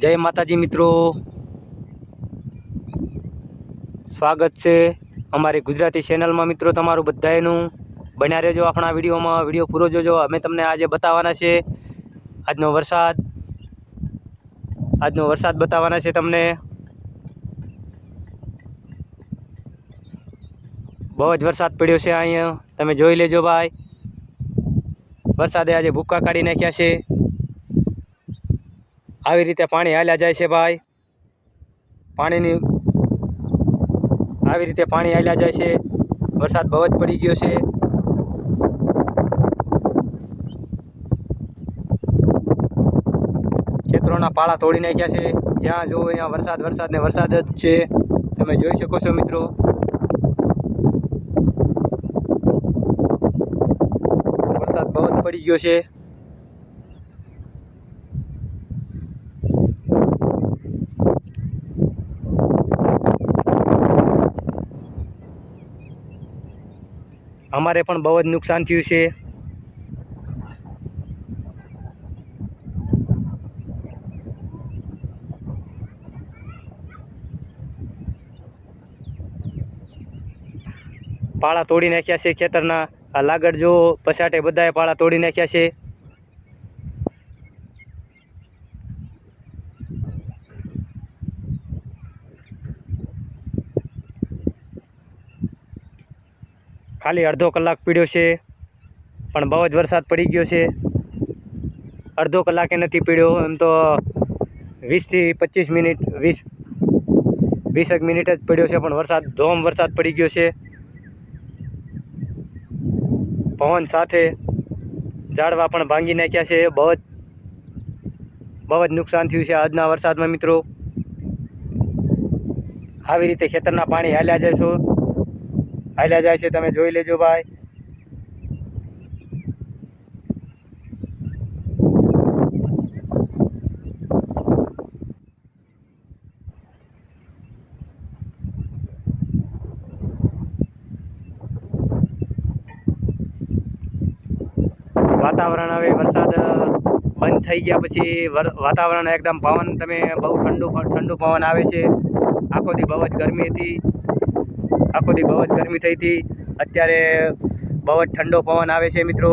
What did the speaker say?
જય માતાજી મિત્રો. સ્વાગત છે અમારી ગુજરાતી ચેનલમાં મિત્રો તમારું બધાયનું. બન્યા રહેજો આપણા વિડીયોમાં. વીડિયો પૂરો જોજો. અમે તમને આજે બતાવવાના છે. આજનો વરસાદ. આજનો વરસાદ બતાવવાના છે તમને. બહુ જ વરસાદ પડ્યો છે અહીંયા. તમે જોઈ લેજો ભાઈ. વરસાદે આજે ભૂક્કા કાઢી નાખ્યા છે. આવી રીતે પાણી હાલ્યા જાય છે ભાઈ. પાણીની આવી રીતે પાણી હાલ્યા જાય છે. વરસાદ બહુ જ પડી ગયો છે. ખેતરોના પાળા તોડી નાખ્યા છે. જ્યાં જોવો ત્યાં વરસાદ વરસાદ ને વરસાદ જ છે. તમે જોઈ શકો છો મિત્રો. વરસાદ બહુ જ પડી ગયો છે. અમારે પણ બહુ જ નુકસાન થયું છે. પાળા તોડી નાખ્યા છે ખેતરના. આ લાગડ જો પછાટે બધાએ પાળા તોડી નાખ્યા છે. ખાલી અડધો કલાક પીડ્યો છે, પણ બહુ જ વરસાદ પડી ગયો છે. અડધો કલાકે નથી પીડ્યો, એમ તો વીસથી પચીસ મિનિટ, વીસ, વીસેક મિનિટ જ પડ્યો છે, પણ વરસાદ, ધોમ વરસાદ પડી ગયો છે. પવન સાથે ઝાડવા પણ ભાંગી નાખ્યા છે, બહુ જ બહુ જ નુકસાન થયું છે આજના વરસાદમાં મિત્રો. આવી રીતે ખેતરના પાણી હાલ્યા જાય છો. હાલ્યા જાય છે, તમે જોઈ લેજો ભાઈ. વાતાવરણ હવે વરસાદ બંધ થઈ ગયા પછી વર- વાતાવરણ એકદમ પવન, તમે બહુ ઠંડુ ઠંડુ પવન આવે છે. આખો દી બહુ જ ગરમી હતી. આખો દી બહુ જ ગરમી થઈ હતી. અત્યારે બહુ જ ઠંડો પવન આવે છે મિત્રો.